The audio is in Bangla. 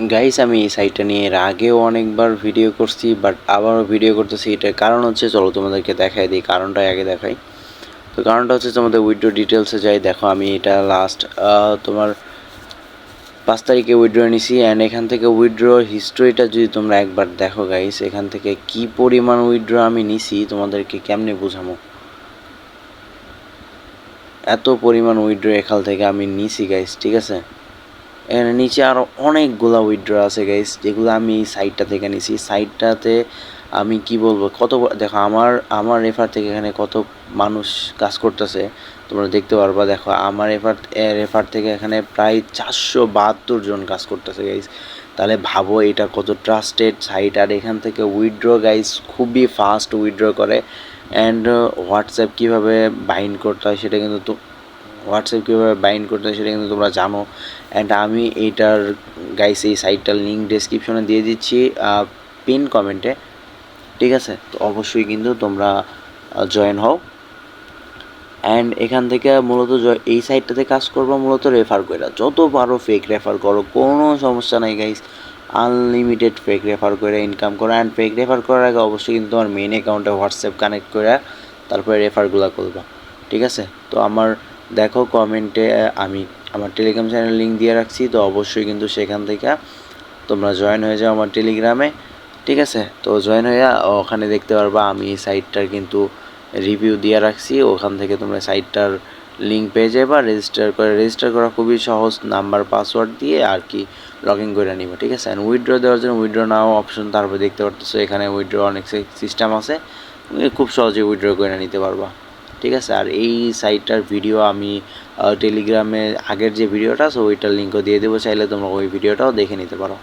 গাইস আমি এই সাইটটা নিয়ে এর আগেও অনেকবার ভিডিও করছি বাট আবারও ভিডিও করতেছি। এটার কারণ হচ্ছে, চলো তোমাদেরকে দেখাই দিই কারণটা আগে দেখাই। তো কারণটা হচ্ছে, তোমাদের উইড্রো ডিটেলসে যাই, দেখো আমি এটা লাস্ট তোমার পাঁচ তারিখে উইড্রো নিছি অ্যান্ড এখান থেকে উইড্রো হিস্ট্রিটা যদি তোমরা একবার দেখো গাইস এখান থেকে কি পরিমাণ উইড্রো আমি নিছি, তোমাদেরকে কেমনে বোঝামো? এত পরিমাণ উইড্রো এখান থেকে আমি নিছি গাইস ঠিক আছে? এখানে নিচে আরও অনেকগুলা উইড্রো আছে গাইস যেগুলো আমি এই সাইটটা থেকে নিছি। সাইটটাতে আমি কি বলব, কত দেখো, আমার আমার রেফার থেকে এখানে কত মানুষ কাজ করতেছে, তোমরা দেখতে পারবা। দেখো, আমার রেফার রেফার থেকে এখানে প্রায় চারশো বাহাত্তর জন কাজ করতেছে গাইস তাহলে ভাবো, এটা কত ট্রাস্টেড সাইট আর এখান থেকে উইথড্র গাইস খুবই ফাস্ট উইথড্র করে। অ্যান্ড হোয়াটসঅ্যাপ কীভাবে বাইন্ড করতে হয়, সেটা কিন্তু হোয়াটসঅ্যাপ কীভাবে বাইন্ড করতে হয় সেটা কিন্তু তোমরা জানো। অ্যান্ড আমি এইটার গাইস এই সাইটটার লিঙ্ক ডেসক্রিপশনে দিয়ে দিচ্ছি পিন কমেন্টে ঠিক আছে? তো অবশ্যই কিন্তু তোমরা জয়েন হও। অ্যান্ড এখান থেকে মূলত এই সাইটটাতে কাজ করব মূলত রেফার করে যত পারো ফেক রেফার করো, কোনো সমস্যা নাই গাইস আনলিমিটেড ফেক রেফার করে ইনকাম করো। অ্যান্ড ফেক রেফার করার আগে অবশ্যই কিন্তু তোমার মেন অ্যাকাউন্টে হোয়াটসঅ্যাপ কানেক্ট করে তারপরে রেফারগুলো করবা। ঠিক আছে? তো আমার দেখো কমেন্টে আমি আমার টেলিগ্রাম চ্যানেল লিঙ্ক দিয়ে রাখছি, তো অবশ্যই কিন্তু সেখান থেকে তোমরা জয়েন হয়ে যাও আমার টেলিগ্রামে ঠিক আছে? তো জয়েন হয়ে ওখানে দেখতে পারবা, আমি এই সাইটটার কিন্তু রিভিউ দিয়ে রাখছি, ওখান থেকে তোমরা সাইটটার লিঙ্ক পেয়ে যাবে রেজিস্টার করে রেজিস্টার করা খুবই সহজ নাম্বার পাসওয়ার্ড দিয়ে আর কি লগ ইন করে নিবে, ঠিক আছে? অ্যান্ড উইথড্র দেওয়ার জন্য উইথড্র নাও অপশন তারপর দেখতে পারতেছো এখানে উইথড্র অনেক সিস্টেম আছে খুব সহজে উইথড্র করে নিতে পারবা। ঠিক আছে? আর এই সাইটটার ভিডিও আমি টেলিগ্রামে আগের যে ভিডিওটা আছে, ওইটার লিঙ্কও দিয়ে দেবো। চাইলে তোমরা ওই ভিডিওটাও দেখে নিতে পারো।